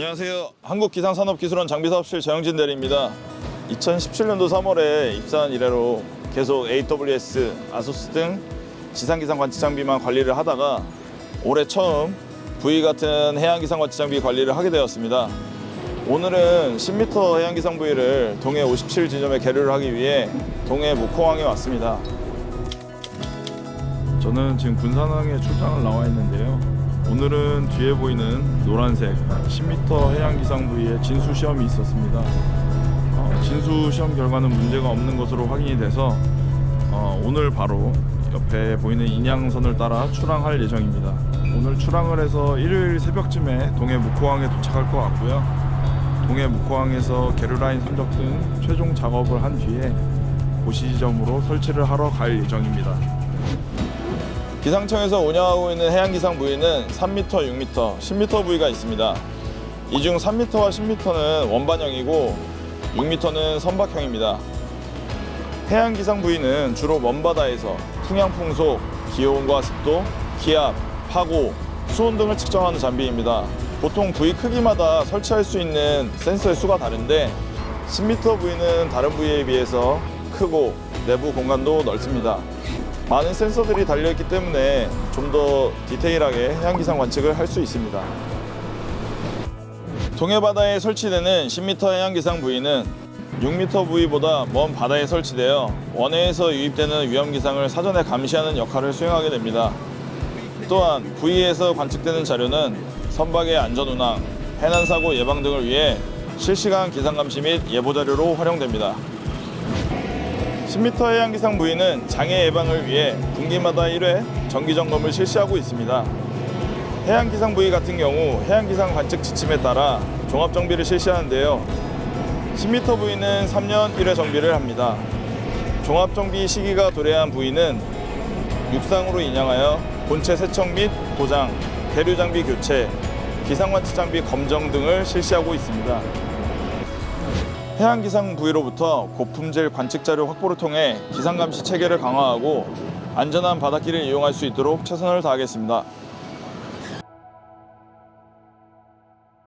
안녕하세요. 한국기상산업기술원 장비사업실 정영진 대리입니다. 2017년도 3월에 입사한 이래로 계속 AWS, 아소스 등 지상기상 관측 장비만 관리를 하다가 올해 처음 V 같은 해양기상 관측 장비 관리를 하게 되었습니다. 오늘은 10m 해양기상 부위를 동해 57 지점에 계류를 하기 위해 동해 목포항에 왔습니다. 저는 지금 군산항에 출장을 나와 있는데요. 오늘은 뒤에 보이는 노란색 10m 해양기상 부위에 진수 시험이 있었습니다. 어, 진수 시험 결과는 문제가 없는 것으로 확인이 돼서 어, 오늘 바로 옆에 보이는 인양선을 따라 출항할 예정입니다. 오늘 출항을 해서 일요일 새벽쯤에 동해 목포항에 도착할 것 같고요. 동해 목포항에서 계류라인 선적 등 최종 작업을 한 뒤에 고시 지점으로 설치를 하러 갈 예정입니다. 기상청에서 운영하고 있는 해양기상 부위는 3m, 6m, 10m 부위가 있습니다. 이 중 3m와 10m는 원반형이고 6m는 선박형입니다. 해양기상 부위는 주로 먼바다에서 풍향풍속, 기온과 습도, 기압, 파고, 수온 등을 측정하는 장비입니다. 보통 부위 크기마다 설치할 수 있는 센서의 수가 다른데 10m 부위는 다른 부위에 비해서 크고 내부 공간도 넓습니다. 많은 센서들이 달려있기 때문에 좀 더 디테일하게 해양기상 관측을 할 수 있습니다. 동해바다에 설치되는 10m 해양기상 부위는 6m 부위보다 먼 바다에 설치되어 원해에서 유입되는 위험기상을 사전에 감시하는 역할을 수행하게 됩니다. 또한 부위에서 관측되는 자료는 선박의 안전운항, 해난사고 예방 등을 위해 실시간 기상감시 및 예보자료로 활용됩니다. 10m 해양기상 부위는 장애 예방을 위해 분기마다 1회 정기 점검을 실시하고 있습니다. 해양기상 부위 같은 경우 해양기상 관측 지침에 따라 종합 정비를 실시하는데요. 10m 부위는 3년 1회 정비를 합니다. 종합 정비 시기가 도래한 부위는 육상으로 인양하여 본체 세척 및 도장, 계류 장비 교체, 기상 관측 장비 검정 등을 실시하고 있습니다. 해양기상 부위로부터 고품질 관측 자료 확보를 통해 기상 감시 체계를 강화하고 안전한 바닷길을 이용할 수 있도록 최선을 다하겠습니다.